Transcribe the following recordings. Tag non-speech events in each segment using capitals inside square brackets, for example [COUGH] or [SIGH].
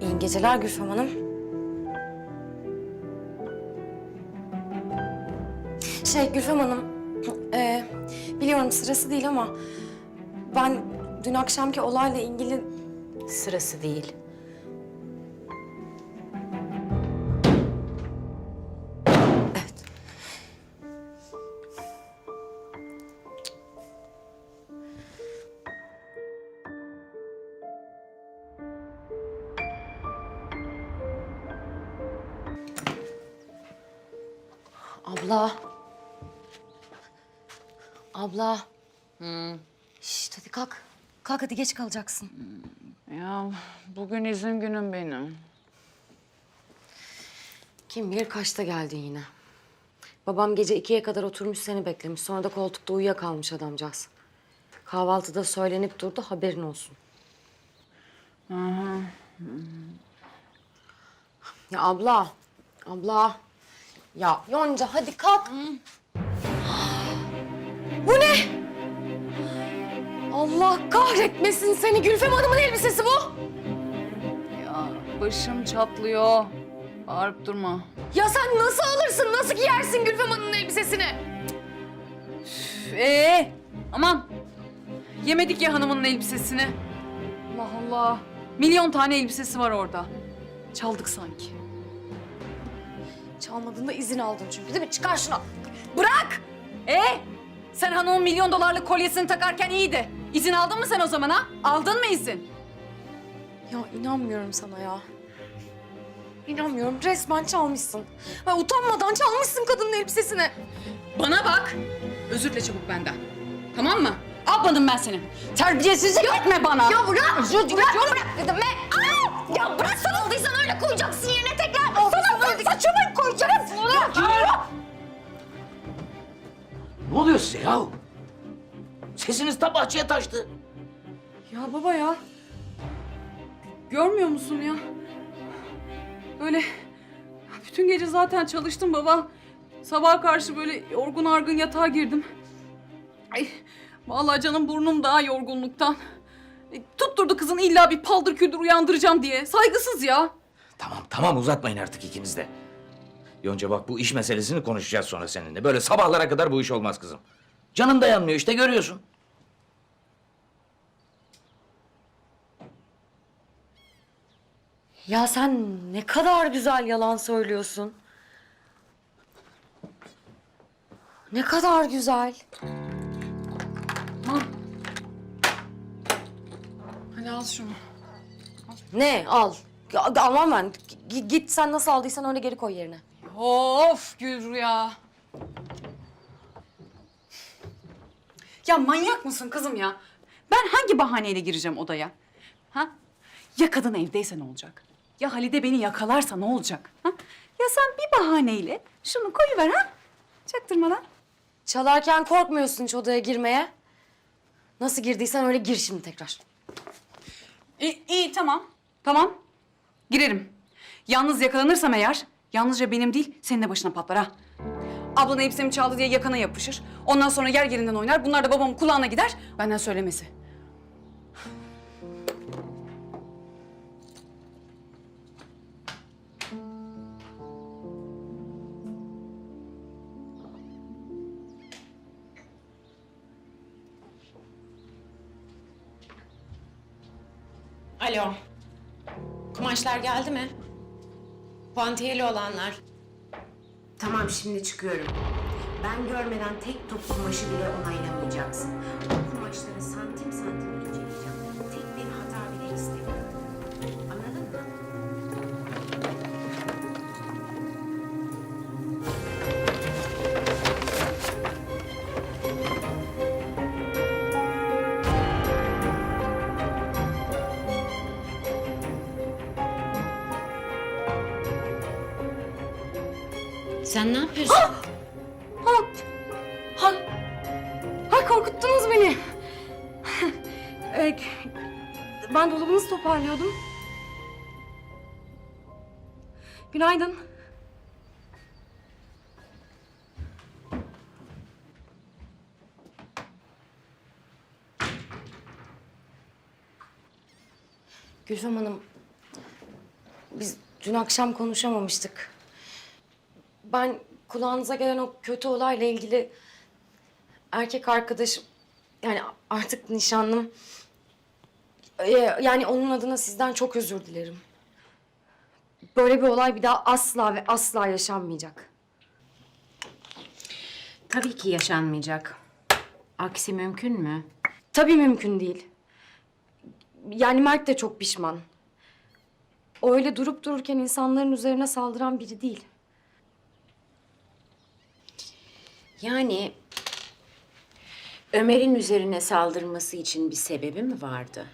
İyi geceler Gülfem Hanım. Şey Gülfem Hanım, e, biliyorum sırası değil ama ben dün akşamki olayla ilgili Sırası değil. Abla. Abla. Şşt hadi kalk. Kalk hadi geç kalacaksın. Ya bugün izin günüm benim. Kim bilir kaçta geldin yine. Babam gece ikiye kadar oturmuş seni beklemiş. Sonra da koltukta uyuyakalmış adamcağız. Kahvaltıda söylenip durdu haberin olsun. Ya abla, abla. Ya Yonca hadi kalk. Bu ne? Allah kahretmesin seni. Gülfem Hanım'ın elbisesi bu. Ya başım çatlıyor. Bağırıp durma. Ya sen nasıl alırsın, nasıl giyersin Gülfem Hanım'ın elbisesini? Ee, aman. Yemedik ya hanımının elbisesini. Allah Allah. Milyon tane elbisesi var orada. Çaldık sanki. Çalmadığında izin aldın çünkü değil mi? Çıkar şunu. Bırak! Ee, sen hanımın milyon dolarlık kolyesini takarken iyiydi. İzin aldın mı sen o zaman ha? Aldın mı izin? Ya inanmıyorum sana ya. İnanmıyorum. Resmen çalmışsın. Ha, utanmadan çalmışsın kadının elbisesini. Bana bak. Özür dile çabuk benden. Tamam mı? Abladım ben seni. Terbiyesizlik etme bana. Ya bırak! Özür bırak, bırak dedim be! Aa! Ya bırak sana aldıysan öyle koyacaksın yerine tekrar. Saçımı koyacağım. Ya, Ne oluyor size yahu? Sesiniz ta bahçeye taştı. Ya baba ya. Görmüyor musun ya? Böyle bütün gece zaten çalıştım baba. Sabaha karşı böyle yorgun argın yatağa girdim. Ay, vallahi canım burnum daha yorgunluktan. E, tutturdu kızın illa bir paldır küldür uyandıracağım diye. Saygısız ya. Tamam tamam uzatmayın artık ikiniz de. Yonca bak bu iş meselesini konuşacağız sonra seninle. Böyle sabahlara kadar bu iş olmaz kızım. Canın dayanmıyor işte görüyorsun. Ya sen ne kadar güzel yalan söylüyorsun. Ne kadar güzel. Hadi al şunu. Ne? Al. Ya, almam ben. G- git sen nasıl aldıysan öyle geri koy yerine. Of Gülru ya. Ya manyak mısın kızım ya? Ben hangi bahaneyle gireceğim odaya? Ha? Ya kadın evdeyse ne olacak? Ya Halide beni yakalarsa ne olacak? Ha? Ya sen bir bahaneyle şunu koyuver ha? Çaktırmadan. Çalarken korkmuyorsun hiç odaya girmeye. Nasıl girdiysen öyle gir şimdi tekrar. İyi, iyi tamam. Tamam. Girerim. Yalnız yakalanırsam eğer, yalnızca benim değil, senin de başına patlar ha. Ablan elbisemi çaldı diye yakana yapışır. Ondan sonra yer yerinden oynar. Bunlar da babamın kulağına gider. Benden söylemesi. Alo. Kumaşlar geldi mi? Puantiyeli olanlar. Tamam şimdi çıkıyorum. Ben görmeden tek top kumaşı bile onaylamayacaksın. O kumaşları santim santim inceleyeceğim. Sen ne yapıyorsun? Ha, ha, ha korkuttunuz beni. [LAUGHS] Ee, ben dolabınızı toparlıyordum. Günaydın. Gülfem Hanım, biz dün akşam konuşamamıştık. Ben kulağınıza gelen o kötü olayla ilgili erkek arkadaşım yani artık nişanlım e, yani onun adına sizden çok özür dilerim. Böyle bir olay bir daha asla ve asla yaşanmayacak. Tabii ki yaşanmayacak. Aksi mümkün mü? Tabii mümkün değil. Yani Mert de çok pişman. O öyle durup dururken insanların üzerine saldıran biri değil. Yani Ömer'in üzerine saldırması için bir sebebi mi vardı?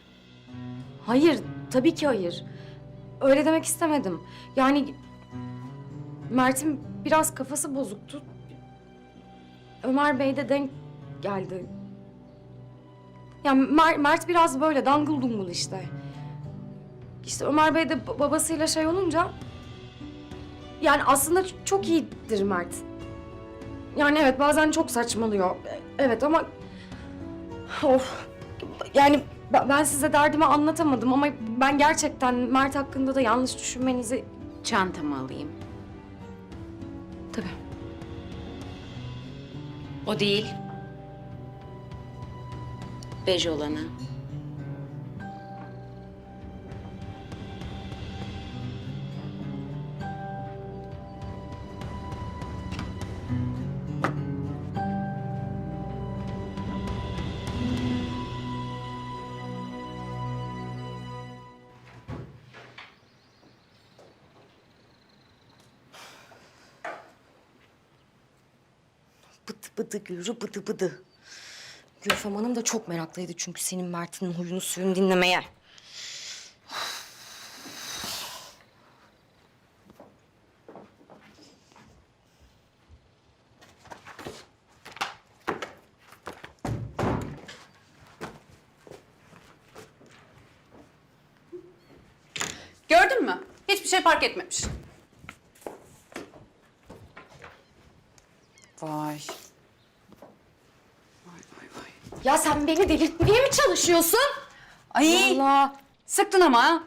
Hayır, tabii ki hayır. Öyle demek istemedim. Yani Mert'in biraz kafası bozuktu. Ömer Bey de denk geldi. Yani Mer- Mert biraz böyle dangıl dungul işte. İşte Ömer Bey de ba- babasıyla şey olunca... Yani aslında çok iyidir Mert. Yani evet bazen çok saçmalıyor. Evet ama... Of. Yani ben size derdimi anlatamadım ama ben gerçekten Mert hakkında da yanlış düşünmenizi... Çantamı alayım. Tabii. O değil. Bej olanı. Bıdı bıdı Gülru bıdı bıdı. Gülfem Hanım da çok meraklıydı çünkü senin Mert'in huyunu suyunu dinlemeye. Gördün mü? Hiçbir şey fark etmemiş. Vay. Vay vay vay. Ya sen beni delirtmeye mi çalışıyorsun? Ay Allah. sıktın ama ha.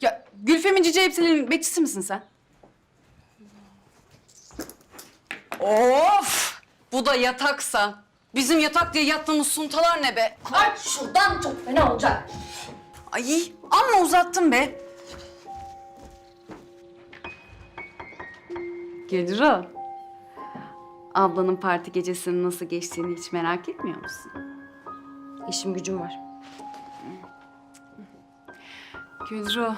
Ya Gülfem'in cici elbiselerinin bekçisi misin sen? Of! Bu da yataksa. Bizim yatak diye yattığımız suntalar ne be? Kalk şuradan çok fena olacak. Ay amma uzattın be. Gülru. Ablanın parti gecesinin nasıl geçtiğini hiç merak etmiyor musun? İşim gücüm var. Gülru,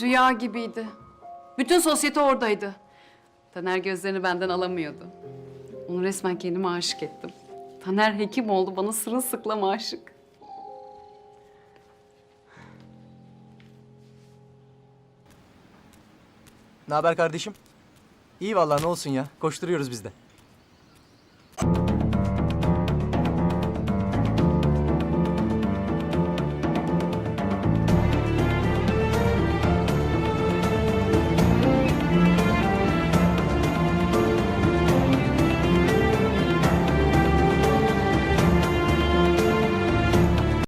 rüya gibiydi. Bütün sosyete oradaydı. Taner gözlerini benden alamıyordu. Onu resmen kendime aşık ettim. Taner hekim oldu, bana sırılsıklam aşık. Ne haber kardeşim? İyi vallahi ne olsun ya. Koşturuyoruz biz de.